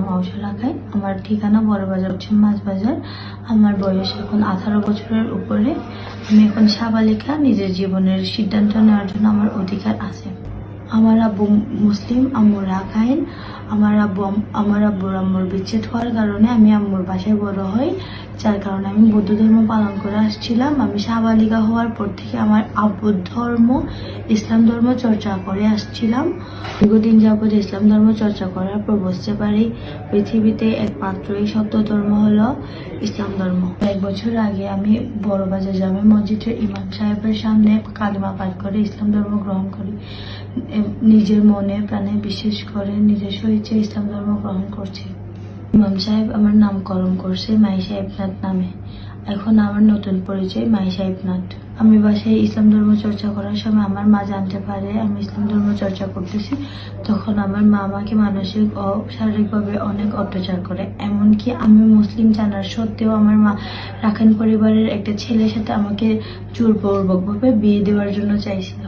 মাউসা এলাকায় আমার ঠিকানা বড় বাজার পশ্চিম মাছ বাজার আমার বয়স এখন আঠারো বছরের উপরে। আমি এখন সাবালিকা, নিজের জীবনের সিদ্ধান্ত নেওয়ার জন্য আমার অধিকার আছে। আমার আব্বু মুসলিম, আম্মু রাখাইন। আমার আব্বু, আমার আব্বুর আম্মুর বিচ্ছেদ হওয়ার কারণে আমি আম্মুর বাসায় বড় হই। যার কারণে আমি বৌদ্ধ ধর্ম পালন করে আসছিলাম। আমি সাবালিকা হওয়ার পর থেকে আমার আব্বুর ধর্ম, ইসলাম ধর্ম চর্চা করে আসছিলাম। দীর্ঘদিন যাবত ইসলাম ধর্ম চর্চা করার পর বুঝতে পারি পৃথিবীতে একমাত্রই সত্য ধর্ম হলো ইসলাম ধর্ম। এক বছর আগে আমি বড়বাজার জামে মসজিদের ইমাম সাহেবের সামনে কালিমা পাঠ করে ইসলাম ধর্ম গ্রহণ করি। নিজের মনে প্রাণে বিশ্বাস করে নিজের স্বেচ্ছা ইসলাম ধর্ম গ্রহণ করছি। ইমাম সাহেব আমার নামকরণ করছে মাই সাহেবনাথ নামে। এখন আমার নতুন পরিচয় মাই সাহেবনাথ। আমি বাসায় ইসলাম ধর্ম চর্চা করার সময় আমার মা জানতে পারে আমি ইসলাম ধর্ম চর্চা করতেছি। তখন আমার মা আমাকে মানসিক ও শারীরিকভাবে অনেক অত্যাচার করে। এমনকি আমি মুসলিম জানার সত্ত্বেও আমার মা রাখেন পরিবারের একটা ছেলের সাথে আমাকে জোরপূর্বকভাবে বিয়ে দেওয়ার জন্য চাইছিল।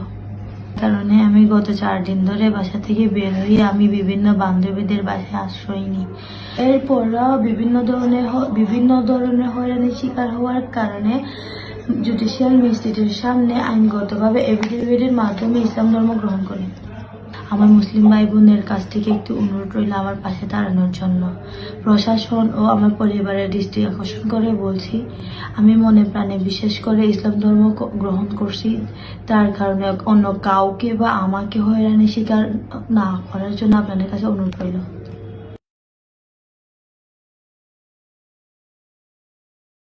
কারণে আমি গত চার দিন ধরে বাসা থেকে বের হই আমি বিভিন্ন বান্ধবীদের বাসায় আশ্রয় নিই। এরপরও বিভিন্ন ধরনের বিভিন্ন ধরনের হয়রানির শিকার হওয়ার কারণে জুডিশিয়াল ম্যাজিস্ট্রেটের সামনে আইনগতভাবে এফিডেভিটের মাধ্যমে ইসলাম ধর্ম গ্রহণ করি। আমার মুসলিম ভাই বোনের কাছ থেকে একটি অনুরোধ রইল আমার পাশে দাঁড়ানোর জন্য। প্রশাসন ও আমার পরিবারের দৃষ্টি আকর্ষণ করে বলছি, আমি মনে প্রাণে বিশেষ করে ইসলাম ধর্ম গ্রহণ করছি। তার কারণে অন্য কাউকে বা আমাকে হয়রানি শিকার না করার জন্য আপনাদের কাছে অনুরোধ রইল।